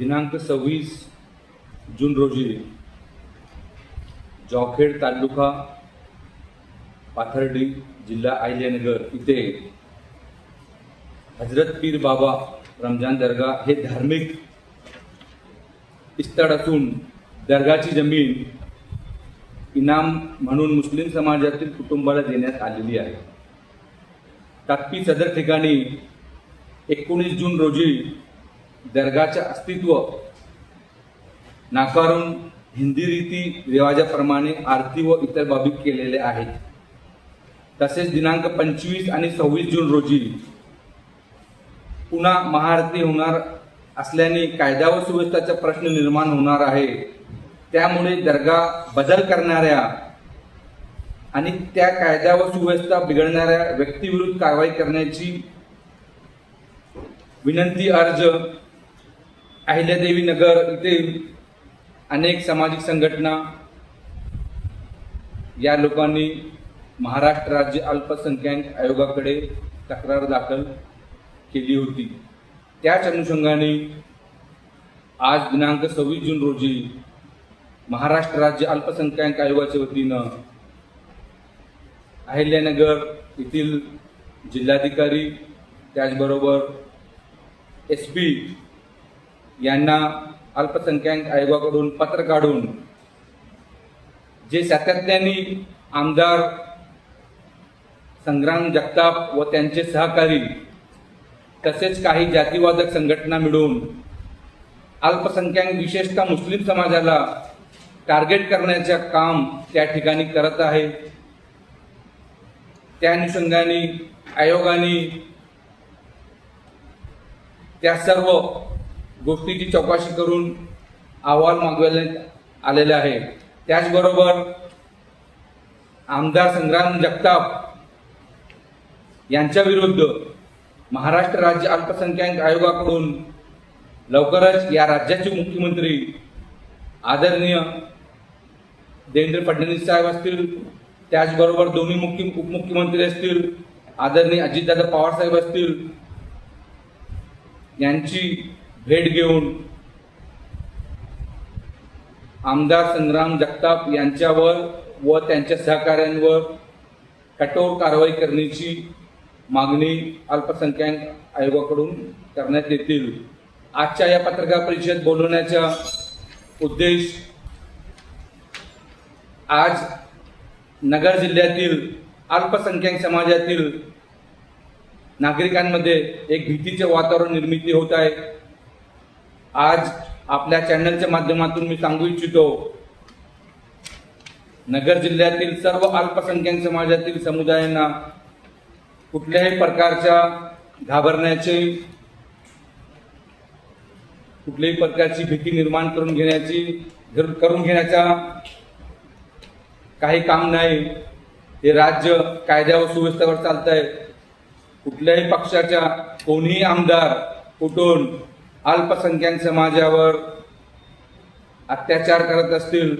दिनांक सव्वीस जून रोजी जॉखेड तालुका पाथर्डी जिल्हा अहिल्यानगर इथे हजरत पीर बाबा रमजान दर्गा हे धार्मिक स्थळ असून दर्गाची जमीन इनाम म्हणून मुस्लिम समाजातील कुटुंबाला देण्यात आलेली आहे. तात्पी सदर ठिकाणी एकोणीस जून रोजी दर्गाचे अस्तित्व. नाकारून हिंदी रीती रिवाजाप्रमाणे आरती व इतर बाबी केलेले आहेत. तसेच दिनांक पंचवीस आणि सव्वीस जून रोजी पुन्हा महाआरती होणार असल्याने कायदा व सुव्यवस्थेचा प्रश्न निर्माण होणार आहे. त्यामुळे दर्गा बदल करणाऱ्या आणि त्या कायदा व सुव्यवस्था बिघडणाऱ्या व्यक्तीविरुद्ध कारवाई करण्याची विनंती अर्ज अहिल्यादेवी नगर इथे अनेक सामाजिक संघटना या लोकांनी महाराष्ट्र राज्य अल्पसंख्याक आयोगाकडे तक्रार दाखल केली होती. त्याच अनुषंगाने आज दिनांक सव्वीस जून रोजी महाराष्ट्र राज्य अल्पसंख्याक आयोगाच्या वतीनं अहिल्यानगर येथील जिल्हाधिकारी त्याचबरोबर एस पी यांना अल्पसंख्याक आयोगाकडून पत्र काढून जे सातत्याने आमदार संग्राम जगताप व त्यांचे सहकारी तसेच काही जातीवादक संघटना मिळून अल्पसंख्याक विशेषतः मुस्लिम समाजाला टार्गेट करण्याचे काम त्या ठिकाणी करत आहे. त्या अनुषंगाने आयोगाने त्या सर्व गोष्टीची चौकशी करून अहवाल मागवण्यात आलेला आहे. त्याचबरोबर आमदार संग्राम जगताप यांच्याविरुद्ध महाराष्ट्र राज्य अल्पसंख्याक आयोगाकडून लवकरच या राज्याचे मुख्यमंत्री आदरणीय देवेंद्र फडणवीस साहेब असतील त्याचबरोबर दोन्ही मुख्य उपमुख्यमंत्री असतील आदरणीय अजितदादा पवार साहेब असतील यांची भेट घेऊन आमदार संग्राम जगताप यांच्यावर व त्यांच्या सहकाऱ्यांवर कठोर कारवाई करण्याची मागणी अल्पसंख्याक आयोगाकडून करण्यात येतील. आजच्या या पत्रकार परिषद बोलवण्याचा उद्देश आज नगर जिल्ह्यातील अल्पसंख्याक समाजातील नागरिकांमध्ये एक भीतीचे वातावरण निर्मिती होत आहे. आज आपल्या चॅनलच्या माध्यमातून मी सांगू इच्छितो नगर जिल्ह्यातील सर्व अल्पसंख्याक समाजातील समुदायांना कुठल्याही प्रकारच्या घाबरण्याचे कुठल्याही प्रकारची भीती निर्माण करून घेण्याची करून घेण्याचा काही काम नाही. हे राज्य कायद्यावर सुव्यवस्थेवर चालत आहे कुठल्याही पक्षाच्या कोणीही आमदार कुठून अल्पसंख्याक समाजावर अत्याचार करत असतील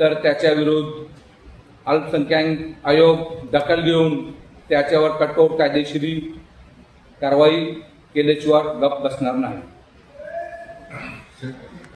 तर त्याच्या विरुद्ध अल्पसंख्याक आयोग दखल घेऊन त्याच्यावर कठोर कायदेशीर कारवाई केल्याशिवाय गप बसणार नाही.